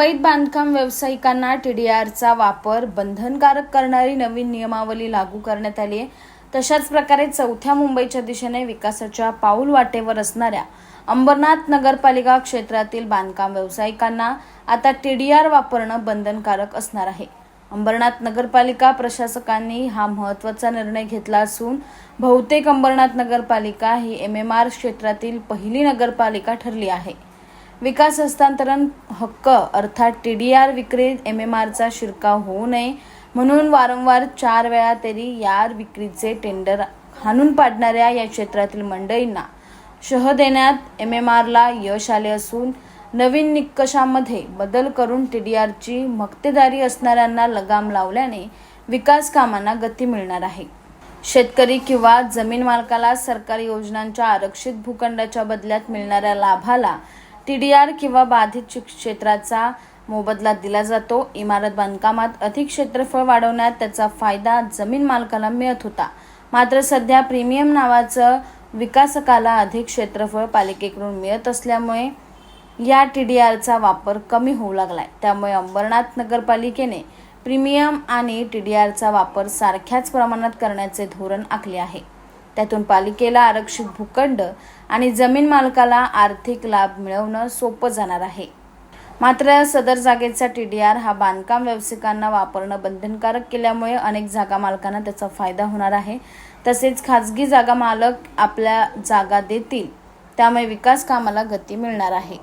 मुंबईत बांधकाम व्यावसायिकांना टीडीआरचा वापर बंधनकारक करणारी नवीन नियमावली लागू करण्यात आली आहे. तशाच प्रकारे चौथ्या मुंबईच्या दिशेने विकासाच्या पाऊल वाटेवर असणाऱ्या अंबरनाथ नगरपालिका क्षेत्रातील बांधकाम व्यावसायिकांना आता टीडीआर वापरणं बंधनकारक असणार आहे. अंबरनाथ नगरपालिका प्रशासकांनी हा महत्त्वाचा निर्णय घेतला असून बहुतेक अंबरनाथ नगरपालिका ही एम एम आर क्षेत्रातील पहिली नगरपालिका ठरली आहे. विकास हस्तांतरण हक्क अर्थात टी डी आर विक्रीत एम एम आरचा शिरकाव होऊ नये म्हणून वारंवार चार वेळा तरी या विक्रीचे टेंडर हाणून पाडणाऱ्या या क्षेत्रातील मंडळींना शह देण्यात एम एम आरला यश आले असून नवीन निकषामध्ये बदल करून टी डी आरची मक्तेदारी असणाऱ्यांना लगाम लावल्याने विकास कामांना गती मिळणार आहे. शेतकरी किंवा जमीन मालकाला सरकारी योजनांच्या आरक्षित भूखंडाच्या बदल्यात मिळणाऱ्या लाभाला टी डी आर किंवा बाधित क्षेत्राचा मोबदला दिला जातो. इमारत बांधकामात अधिक क्षेत्रफळ वाढवण्यात त्याचा फायदा जमीन मालकाला मिळत होता. मात्र सध्या प्रीमियम नावाचं विकासकाला अधिक क्षेत्रफळ पालिकेकडून मिळत असल्यामुळे या टी डी आरचा वापर कमी होऊ लागलाय. त्यामुळे अंबरनाथ नगरपालिकेने प्रीमियम आणि टी डी आरचा वापर सारख्याच प्रमाणात करण्याचे धोरण आखले आहे. त्यातून पालिकेला आरक्षित भूखंड आणि जमीन मालकाला आर्थिक लाभ मिळवणं सोपं जाणार आहे. मात्र सदर जागेचा टी डी आर हा बांधकाम व्यावसायिकांना वापरणं बंधनकारक केल्यामुळे अनेक जागा मालकांना त्याचा फायदा होणार आहे. तसेच खाजगी जागा मालक आपल्या जागा देतील. त्यामुळे विकास कामाला गती मिळणार आहे.